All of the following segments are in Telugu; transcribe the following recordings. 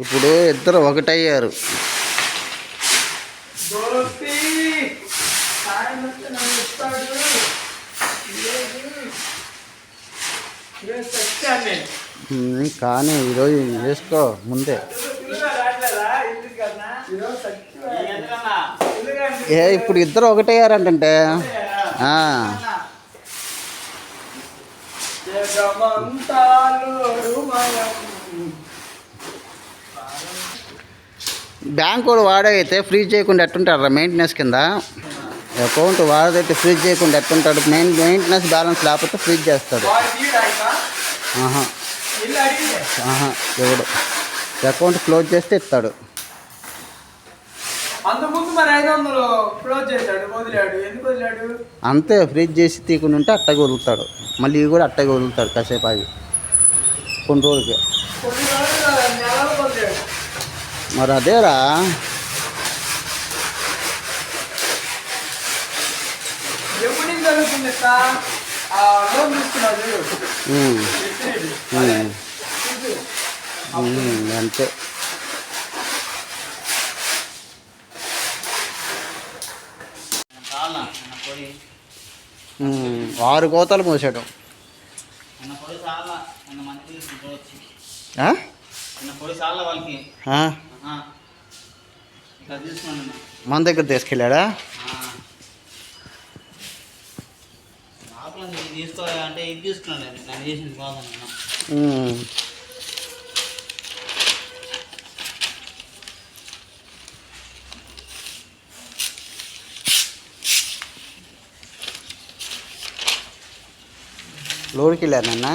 ఇప్పుడు ఇద్దరు ఒకటయ్యారు. కానీ ఈరోజు వేసుకో ముందే. ఏ ఇప్పుడు ఇద్దరు ఒకటయ్యారంటే ఆ, బ్యాంక్ వాడు వాడైతే ఫ్రీజ్ చేయకుండా ఎట్టుంటాడు రా మెయింటెనెన్స్ కింద? అకౌంట్ వాడదైతే ఫ్రీజ్ చేయకుండా ఎట్టుంటాడు? మెయిన్ మెయింటెనెన్స్ బ్యాలెన్స్ లేకపోతే ఫ్రీజ్ చేస్తాడు? ఆహా. ఎవడు? అకౌంట్ క్లోజ్ చేస్తే ఇస్తాడు. అంతే ఫ్రీజ్ చేసి తీకుండా ఉంటే అట్టగా వదులుతాడు మళ్ళీ ఇవి కూడా అట్టగా వదులుతాడు కాసేపు ఆగి. కొన్ని రోజులకి. ఇది. ఉమ్, అంతే ఆరు కోతలు మోసాడు. పొడి చాలా నిన్న మన దగ్గర తీసుకెళ్ళాడా? అంటే ఇది తీసుకున్నాను నేను. చేసింది. లోడ్కి వెళ్ళారు నాన్న.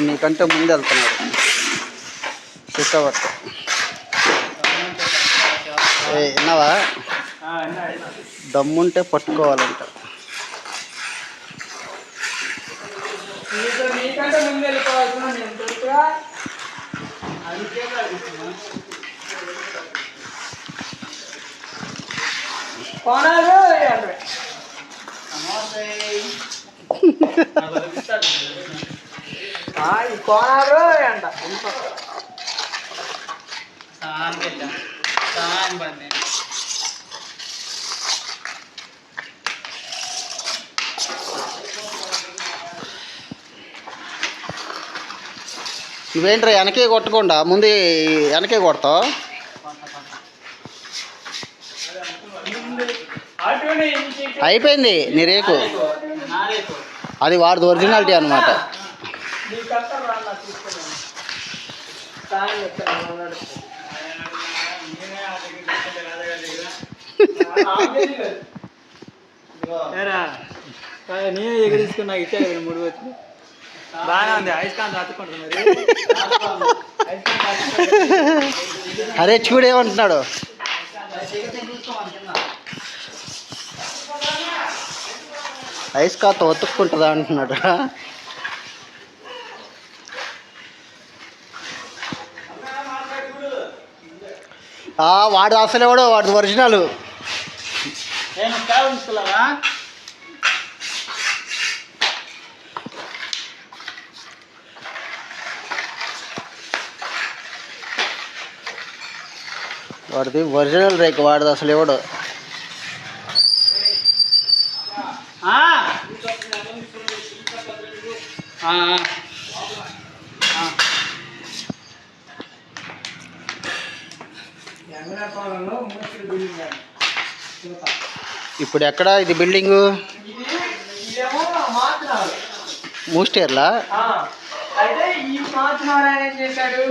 గుండోడు నీకంటే ముందు వెళ్తున్నాడు. చిక్కబట్ట ఏ విన్నావా? దమ్ముంటే పట్టుకోవాలంట. కొనాలి కొనారు అంట ఇవేంట్రా వెనకే కొట్టకుండా ముందు వెనకే కొడతావు. అయిపోయింది నీ రేకు అది వాడిది ఒరిజినాలిటీ అనమాట నీ అన్న తీసుకున్నాను. సాయం చెప్తాను, నేనే దగ్గర తీసుకుని నాకు ఇచ్చా కదా మూడు వచ్చి. బాగానే ఉంది అయస్కాంత్ మరి. అయస్కాంత్ అతుక్కుంటుంది. అరే చూడేమంటున్నాడు చూసుకోమని కింద ఐస్ కాత ఒతుక్కుంటుందా అంటున్నాడు ఆ, వాడు అసలు ఎవడో వాడి ఒరిజినల్ వాడిది ఒరిజినల్ రేక్ వాడిది అసలు ఎవడు ఆ. ఆ, ఆ. ఆ. ఎంగళపాలెంలో మూర్తి బిల్డింగ్ అని. చూస్తా. ఇప్పుడు ఎక్కడ ఇది బిల్డింగ్? మూస్టేర్లా అయితే ఈ మార్చినారు ఆయన ఏం చేశాడు?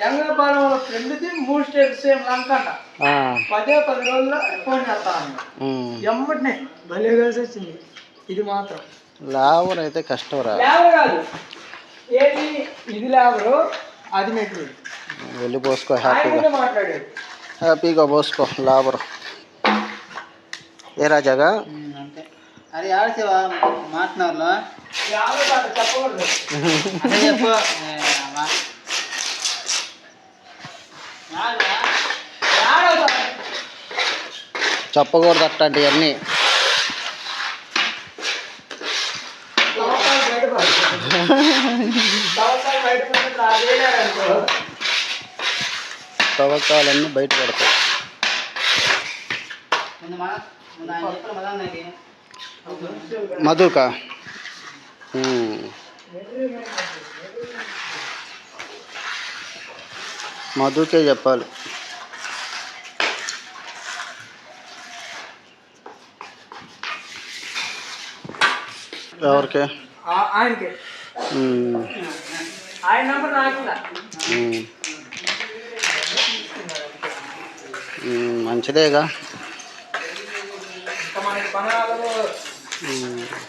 ఎంగళపాలెం ఫ్రెండ్ది మూడు స్టేట్స్ సేమ్ లంక అంట. ఆ, పదే పది రోజుల్లో ఫోన్ చేస్తాను ఉమ్. ఎమ్మటినే భలే కలిసి వచ్చింది ఇది మాత్రం. అయితే లేబర్ కాదు. ఏది? ఇది లేబరు అది వెళ్ళి పోసుకో హ్యాపీగా. మాట్లాడాడు. హ్యాపీగా పోసుకో లాభం ఏ రాజాగా? అరే ఆడసేవా మాట్లాడలో? చెప్పకూడదు అదే చెప్పు. అది వేయలేరనుకో. తవ్వకాలన్నీ బయట పడతాయి. మధుక. మధుకే చెప్పాలి. ఎవరికి? ఆయనకి. ఆయన నంబర్ మంచిదేగా. ఇంకా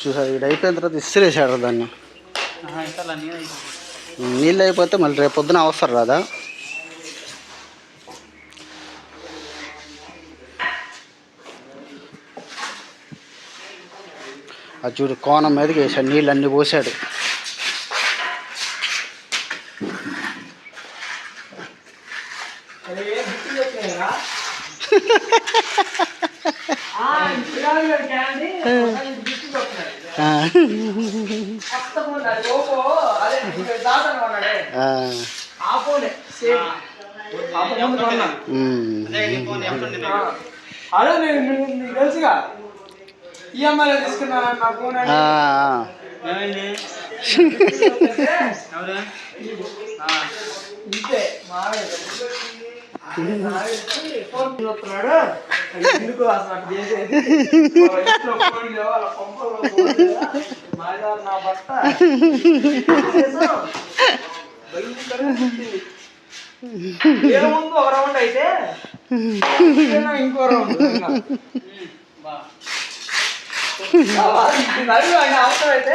మనకి పనాలు ఉమ్. చూసా ఇది అయిపోయిన తర్వాత ఇసిరేసాడు దాన్ని నీళ్ళు అయిపోతే మళ్ళీ రేపు పొద్దున అవసరం రాదా? అది చూడు కోణం మీదకి వేసాడు నీళ్ళు అన్నీ పోసాడు అరే, ఏ బిస్కెట్ వచ్చినాయిరా? ఆ, ఇంటికాడ క్యాండీ, ఒకసారి బిస్కెట్ వస్తున్నాయి. ఆ. కొత్తగా ఉన్నది, ఓపో, అదే ఇక్కడ దాదాపు ఉన్నాడే. ఆ. ఆ ఫోనే, సేమ్. ఆ ఫోన్ ముందు కొన్నా. ఉమ్. అదే నీ ఫోన్ చెప్పండి ఆ. అదే నేను తెలుసుగా ఈఎంఐలో తీసుకున్నా నా ఫోన్ అని. ఆ, ఆ. ఏమైంది అంటే, ఎవరు ఇంతే. ఏముంది ఒక రౌండ్ అయితే ఇంకో రౌండ్ అవసరం అయితే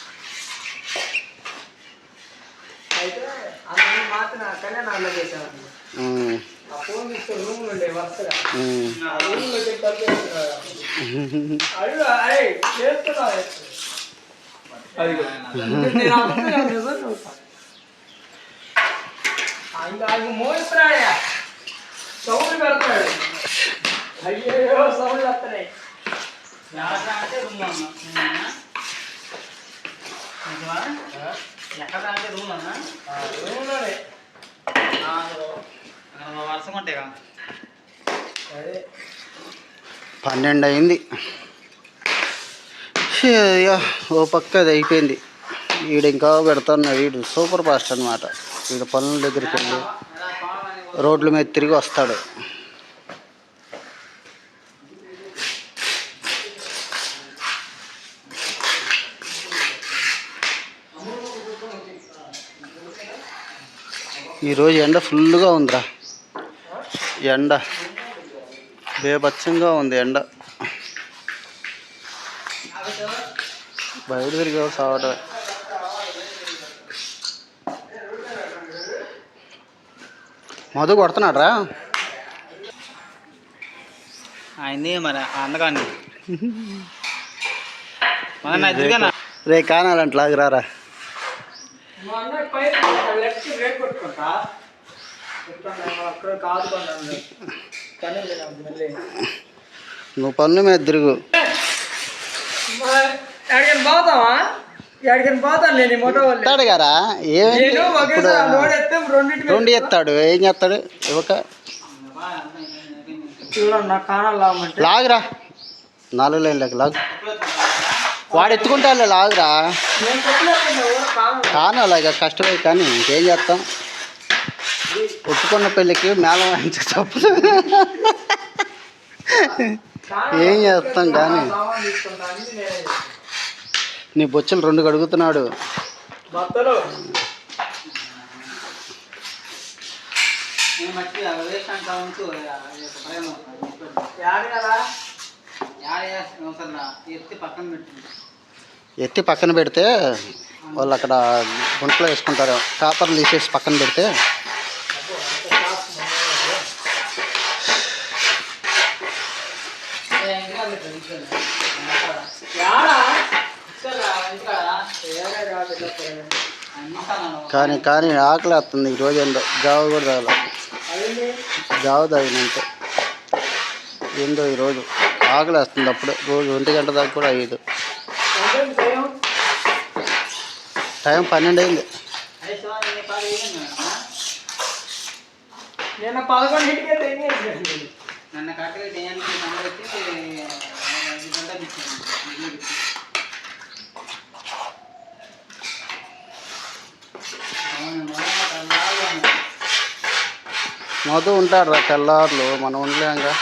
అయితే అందులో మాత్రం కళ్యాణాల్లో ఉమ్. ఆ ఫోన్ తీసుకొని రూమ్లో ఉండే వరుసగా. ఆ రూమ్లో చెప్పి తప్పేస్తున్నాడు అయ్యో అరే చేస్తున్నావు అదిగో నేను అబద్ధం నిజం చూస్తాను ఇంకా ఆయన మోస్తున్నాడయ్యా సౌండ్ పెడతాడు. అయ్యో సౌండ్ వస్తున్నాయి. అంటే రూమ్? ఎక్కడ అంటే రూమ్? అన్నా రూమ్లోనే. వర్షం ఉంటాయిగా. అదే పన్నెండు అయింది ఓ పక్క అది అయిపోయింది. వీడు ఇంకా పెడతాను వీడు సూపర్ ఫాస్ట్ అనమాట వీడు పనుల దగ్గరికి వెళ్ళి రోడ్ల మీద తిరిగి వస్తాడు. ఈరోజు ఎండ ఫుల్గా ఉందిరా. ఎండ. బేబచ్చంగా ఉంది ఎండ. బయట తిరిగి సావటం మధు కొడుతున్నాడ్రా? అయింది మరి అందగాని. మన నా ఎదురుగానా రే కానాలంటే లాగరారా మా లెఫ్ట్ బ్రేక్ కొట్టుకుంటా. అక్కడ కాదు నాకు నువ్వు పన్ను మీద తిరుగు. ఎక్కడికైనా పోతావా? ఎక్కడికైనా పోతాను నేను మొటో ఎత్తాడు రెండు ఎత్తాడు ఏం చేస్తాడు? ఇవ్వక. చూడండి నా కాణాలు లాగమంటే లాగురా. నాలుగు లైన్లకు లాగు. వాడు ఎవరు కాణాలు కానీ అలాగ కష్టమే కానీ ఇంకేం చేస్తాం? ఒప్పుకున్న పెళ్ళికి మేళం వాయించే తప్పదు ఏం చేస్తాం కానీ. నీ బొచ్చులు రెండు కడుగుతున్నాడు. మట్టి ఎత్తి పక్కన పెడితే వాళ్ళు అక్కడ గుంటలో వేసుకుంటారు. పేపర్లు తీసేసి పక్కన పెడితే కానీ కానీ ఆకలి వస్తుంది ఈ రోజు ఏందో. జావ కూడా తాగల. అదేంటి జావ తాగినంతే. ఏందో ఈరోజు ఆకలి వస్తుంది అప్పుడే రోజు ఒంటి గంట దాకా కూడా అయ్యేది. టైం? పన్నెండు అయింది నిన్న కరెక్ట్గా నెంబర్ వచ్చి ఇచ్చాను మధు ఉంటాడు రా తెల్లారులు మనం ఉండలేంగా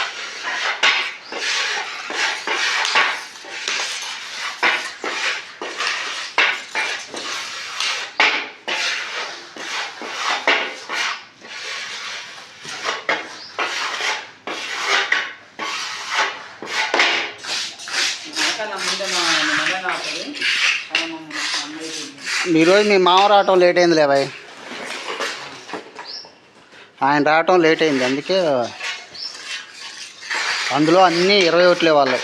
ముందే మా నెల అవుతుంది అమ్మాయి ఈరోజు మీ మామ రావటం లేట్ అయింది లేబాయ్ ఆయన రావటం లేట్ అయింది. అందుకే అందులో అన్నీ ఇరవై ఒకటిలే వాళ్ళు.